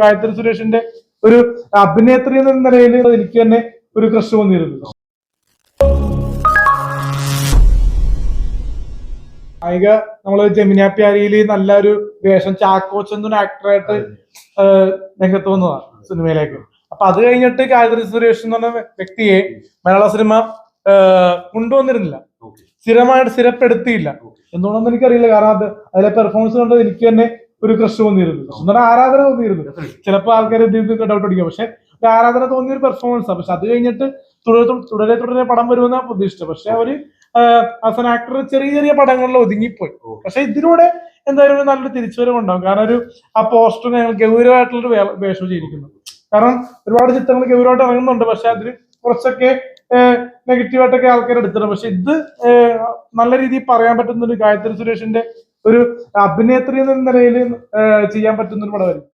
ഗായത്രി സുരേഷിന്റെ ഒരു അഭിനേത്രി എന്ന നിലയിൽ എനിക്ക് തന്നെ ഒരു ക്രഷ് വന്നിരുന്നു. നായിക നമ്മൾ ജമിന പ്യാരിയിൽ നല്ലൊരു വേഷം ചാക്കോച്ചെന്നൊരു ആക്ടറായിട്ട് രംഗത്ത് വന്നതാണ് സിനിമയിലേക്ക്. അപ്പൊ അത് കഴിഞ്ഞിട്ട് ഗായത്രി സുരേഷ് എന്ന് പറഞ്ഞ വ്യക്തിയെ മലയാള സിനിമ കൊണ്ടുവന്നിരുന്നില്ല. സ്ഥിരമായിട്ട് സ്ഥിരപ്പെടുത്തിയില്ല. എന്തുകൊണ്ടെന്ന് എനിക്കറിയില്ല. കാരണം അത് അതിലെ പെർഫോമൻസ് കണ്ട് എനിക്ക് തന്നെ ഒരു ക്രഷ് തോന്നിയിരുന്നു എന്നൊരു ആരാധന തോന്നിയിരുന്നു. ചിലപ്പോൾ ആൾക്കാർ ഇത് ഡൗട്ട് അടിക്കും പക്ഷെ ഒരു ആരാധന തോന്നിയ ഒരു പെർഫോമൻസ് പക്ഷെ അത് കഴിഞ്ഞിട്ട് തുടരെ തുടരെ തുടരെ പടം വരുമെന്നാണ് പ്രതീക്ഷിച്ചത്. പക്ഷെ അവർ ആസ് ആൻ ആക്ടർ ചെറിയ ചെറിയ പടങ്ങളിൽ ഒതുങ്ങിപ്പോയി. പക്ഷെ ഇതിലൂടെ എന്തായാലും ഒരു നല്ലൊരു തിരിച്ചുവരവ് ഉണ്ടാവും കാരണം ഒരു ആ പോസ്റ്റർ ഞങ്ങൾ ഗൗരവമായിട്ടുള്ളൊരു വേഷം ചെയ്തിരിക്കുന്നു. കാരണം ഒരുപാട് ചിത്രങ്ങൾ ഗൗരവമായിട്ട് ഇറങ്ങുന്നുണ്ട്. പക്ഷെ അതിൽ കുറച്ചൊക്കെ നെഗറ്റീവായിട്ടൊക്കെ ആൾക്കാർ എടുത്തിട്ടുണ്ട്. പക്ഷെ ഇത് നല്ല രീതിയിൽ പറയാൻ പറ്റുന്ന ഒരു ഗായത്രി സുരേഷിന്റെ ഒരു അഭിനേത്രി എന്ന നിലയിൽ ചെയ്യാൻ പറ്റുന്ന ഒരു പടമായിരിക്കും.